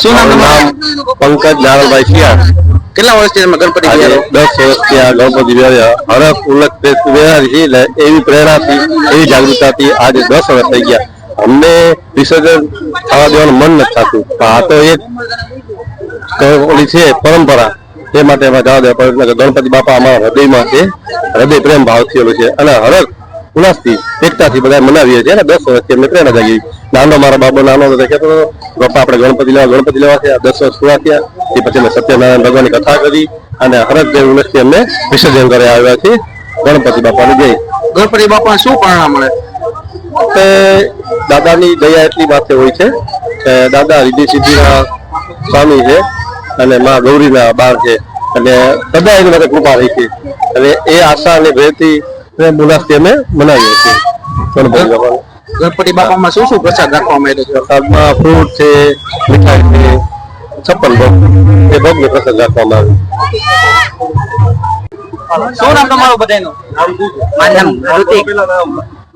શું નામ પંકજ નારણભાઈ શિયાળ. કેટલા વર્ષથી તમે ગણપતિ દસ વર્ષથી આ ગણપતિ બિહાર્યા હરખ ઉલ્લખ બિહારી છે એટલે એવી પ્રેરણાથી એવી જાગૃતતાથી આજે દસ વર્ષ થઈ ગયા. અમને વિસર્જન થવા દેવાનું મન નથી થતું. આ તો એક ઓલી છે પરંપરા. એ માટે અમે જવા દેવા પડે. ગણપતિ બાપા અમારા હૃદયમાં છે. હૃદય પ્રેમ ભાવ થયેલો છે. અને હરખ ઉલ્લાસથી એકતાથી બધા મનાવીએ છીએ. અને દસ વર્ષથી અમને પ્રેરણા જાગી. નાનો મારા બાબો નાનો હતો તે કહેતો પપ્પા આપણે ગણપતિ લેવા ગણપતિ લેવા થયા દસ વર્ષ પૂરા થયા તે પછી અમે સત્યનારાયણ ભગવાનની કથા કરી અને હરત જેવી ઉલ્લાસથી અમે વિસર્જન કરી આવ્યા છીએ ગણપતિ બાપાની જય. ગણપતિ બાપાને શું પરિણામ મળે? તે દાદાની દયા એટલી માથે હોય છે કે દાદા રીતિ સિદ્ધિના સ્વામી છે અને માં ગૌરીના બાળ છે. અને બધા એની માટે કૃપા રહી છે. અને એ આશા અને ભયથી ઉલ્લાસથી અમે મનાવીએ છીએ ગણપતિ બાપાને. ગણપતિ બાપામાં શું શું પ્રસાદ રાખવામાં આવ્યો છે? પ્રસાદમાં ફ્રૂટ છે મીઠાઈ છે છપ્પન ભોગ એ ભોગનો પ્રસાદ રાખવામાં આવે શું નામ તમારું બધાનું? મારું નામ ઋતિક.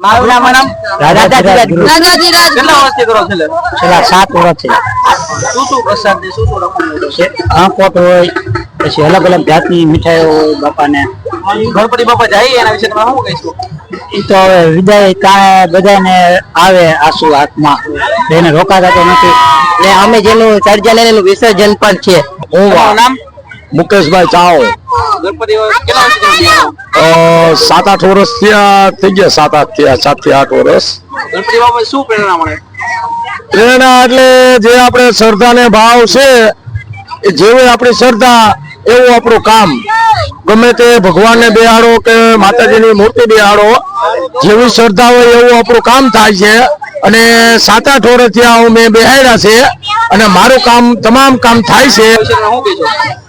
મારું નામ નામ રાજાધિરાજ ગુરુ. કેટલા વર્ષથી કરો છો છેલ્લા સાત વર્ષથી. શું શું પ્રસાદ શું શું રાખવામાં આવ્યું છે? આંકોટ હોય પછી અલગ અલગ જાતની મીઠાઈઓ બાપા બાપાને ગણપતિ બાપા જાય એના વિશે તમે શું કહીશું? તો હવે વિદાય તાણે બધાને આવે આસુ હાથમાં. એને રોકાતા તો નથી. ને અમે જેનું સર્જન વિસર્જન પણ છે. નામ? મુકેશભાઈ ચાઓ? સાત આઠ વર્ષ થયા? થઈ ગયા સાત આઠ થયા સાતથી આઠ વર્ષ. ગણપતિ બાપા શું પ્રેરણા મળે? પ્રેરણા એટલે જે આપણે શ્રદ્ધા ને ભાવ છે જેવી આપણી શ્રદ્ધા એવું આપણું કામ. ગમે તે ભગવાનને બેહાડો કે માતાજીની મૂર્તિ બેહાડો, જેવી શ્રદ્ધા હોય એવું આપણું કામ થાય છે. અને સાત આઠ વર્ષથી આ મેં બેહાડ્યા છે અને મારું કામ, તમામ કામ થાય છે.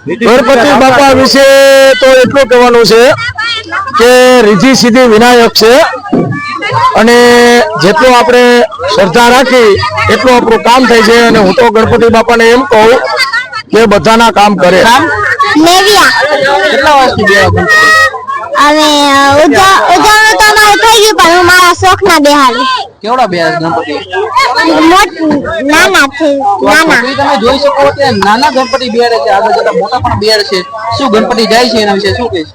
ગણપતિ બાપા વિશે તો એટલું કહેવાનું છે કે રીધી સીધી વિનાયક છે. અને જેટલું આપણે શ્રદ્ધા રાખી એટલું આપણું કામ થાય છે. અને હું તો ગણપતિ બાપાને એમ કહું કે બધાના કામ કરે. નેવિયા કેટલા વર્ષથી બિહારો ગણપતિ? હવે તો અમારે થઈ ગયું પણ હું મારા શોખ ના બેહાડું. કેવડા બિહાર ગણપતિ નાના છે? નાના. તમે જોઈ શકો કે નાના ગણપતિ બિહાર છે આગળ જતા મોટા પણ બિહાર છે. શું ગણપતિ જાય છે એના વિશે શું કહીશ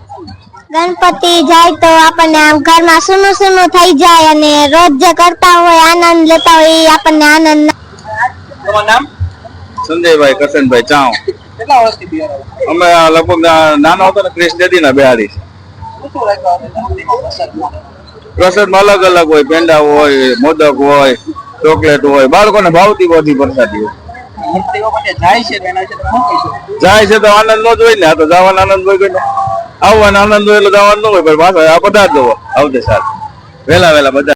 ગણપતિ જાય તો આપણને આમ ઘરમાં સુનું સુનું થઈ જાય અને રોજ જે કરતા હોય આનંદ લેતા હોય એ આપણને આનંદ તમારું નામ? સંજયભાઈ કરશનભાઈ ચાવ. કેટલા વર્ષથી બિહાર અમે લગભગ નાનો હતો ને ક્રિશ દેદી બેહાડી શું શું રાખ્યું આપણે ગણપતિમાં પ્રસાદમાં? પ્રસાદમાં અલગ અલગ હોય પેંડા હોય મોદક હોય ચોકલેટ હોય. બાળકોને ભાવતી બધી પ્રસાદી હોય. જાય છે તો આનંદ નો જ હોય ને આ તો જવાનો આનંદ હોય કોઈને. આવવાનો આનંદ હોય એટલે જવાનું ન હોય પણ પાછા આ બધા જ આવતે સાથ વેલા વેલા બધા.